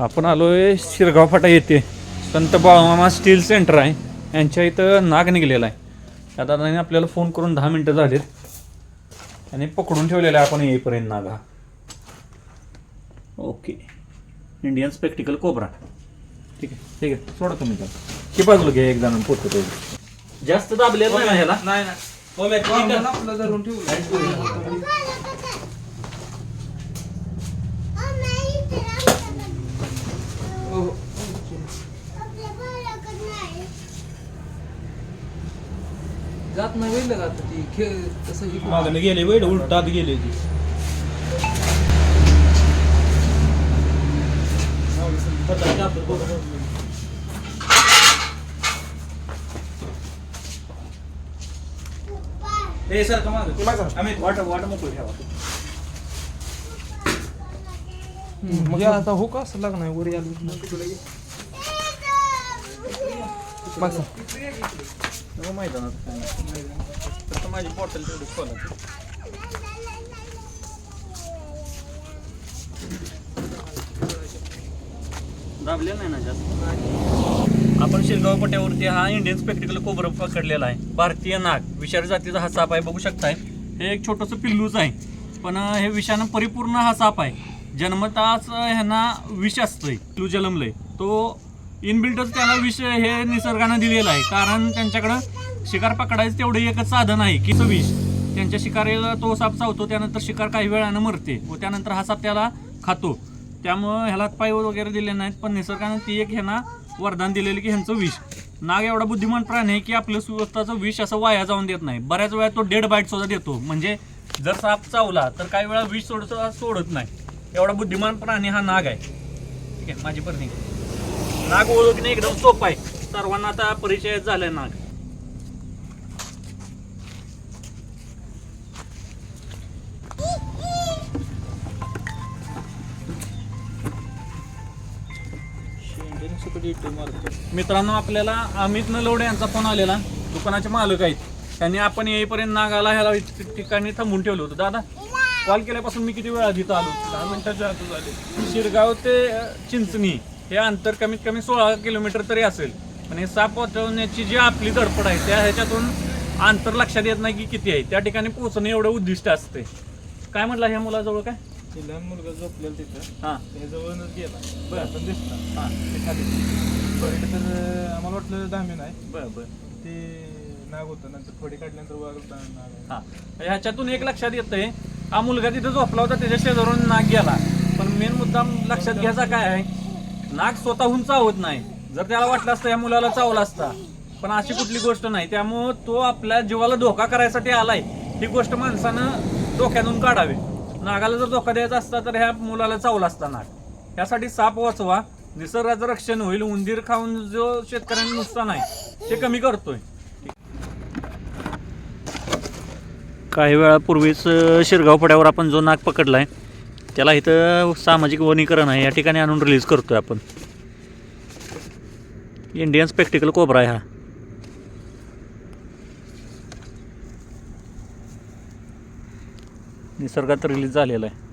आपण आलोय शिरगाव फाटा येथे. संत बाळमामा स्टील सेंटर आहे. यांच्या इथं नाग निघलेला आहे. त्या दादाने आपल्याला फोन करून दहा मिनटं झालेत. आणि पकडून ठेवलेला आहे आपण येईपर्यंत नाग. हा ओके. इंडियन स्पेक्टिकल कोबरा ठीक आहे ठीक आहे. सोडा तुम्ही त्याला. की बाजूला घ्या एकदा पोचतो तो जास्त दाबले नाही ना ह्याला? नाही नाही. जात नाही वेळ का आता ती? खेळ तसं ही मागणं गेले वेळ उलटात गेले ती. ए सर का मागं आम्ही वाट वाट मोकळी ठेवा. मग आता हो का असं लागणार वर आलो मैदानात माझी बॉटल तेवढी खोला दाबले नाही ना जास्त. आपण शिरगाव पट्यावरती हा इंडियन स्पेक्टिकल कोबरा पकडलेला आहे. भारतीय नाग विषारी जातीचा हा साप आहे बघू शकताय. हे एक छोटंसं पिल्लूच आहे. पण हे विषानं परिपूर्ण हा साप आहे. जन्मताच ह्यांना विष असतंय. पिल्लू जन्मलंय तो इनबिल्टच त्याला विष हे निसर्गानं दिलेलं आहे. कारण त्यांच्याकडं शिकार पकडायचं तेवढं एकच साधन आहे की विष. त्यांच्या शिकारीला तो साप चावतो त्यानंतर शिकार काही वेळानं मरते. व त्यानंतर हा साप त्याला खातो. त्यामुळं ह्याला पाय वगैरे दिले नाहीत पण निसर्गानं ती एक ह्यांना वरदान दिलेलं की ह्यांचं विष. नाग एवढा बुद्धिमान प्राणी आहे की आपलं स्वस्ताचं विष असं वाया जाऊन देत नाही. बऱ्याच वेळा तो डेड बाईट सुद्धा देतो. म्हणजे जर साप चावला तर काही वेळा विष सोडत सोडत नाही. एवढा बुद्धिमान प्राणी हा नाग आहे. ठीक आहे माझी परणी नाग ओळखणे एकदम सोपं आहे. सर्वांना आता परिचय झालाय नाग. मित्रांनो आपल्याला अमित नलवडे यांचा फोन आलेला. दुकानाचे मालक आहेत. त्यांनी आपण येईपर्यंत नागाला ह्याला ठिकाणी थांबून ठेवलं होतं. दादा? कॉल केल्यापासून मी किती वेळा तिथं आलो? दहा मिनिटाच्या आत झाले. शिरगाव ते अ, चिंचणी हे अंतर कमीत कमी सोळा किलोमीटर तरी असेल. पण हे साप वाचवण्याची जी आपली धडपड आहे त्या ह्याच्यातून अंतर लक्षात येत नाही की किती आहे. त्या ठिकाणी पोहोचणं एवढं उद्दिष्ट असते काय म्हटलं ह्या मुलाजवळ काय? ते लहान मुलगा झोपलेला तिथं. हां. त्याजवळच गेला. बरं. पण दिसला. हां. ते खाली. बरं तर अं, आम्हाला वाटलं दामी नाही. बरं बरं. ते नाग होतं नंतर थोडी काढल्यानंतर वाघ नाग. आहे. हा. ह्याच्यातून एक लक्षात येतंय हा मुलगा तिथं झोपला होता त्याच्या शेजारून नाग गेला. पण मेन मुद्दा लक्षात घ्यायचा काय आहे नाग स्वतःहून चावत नाही. जर त्याला वाटलं असतं या मुलाला चावला असता पण अशी कुठली गोष्ट नाही. त्यामुळं तो आपल्या जीवाला धोका करायसाठी आलाय. ही गोष्ट माणसानं धोक्यातून काढावी. नागाला जर धोका द्यायचा असता तर ह्या मुलाला चावला असता नाग. यासाठी साप वाचवा. निसर्गाचं रक्षण होईल. उंदीर खाऊन जो शेतकऱ्यांना नुकसान आहे ते कमी करतोय. काही वेळापूर्वीच शिरगाव फड्यावर आपण जो नाग पकडला आहे त्याला इथं सामाजिक वनीकरण आहे. या ठिकाणी आणून रिलीज करतो आहे आपण. इंडियन स्पेक्टिकल कोबरा आहे हा. निसर्गात रिलीज झालेला आहे.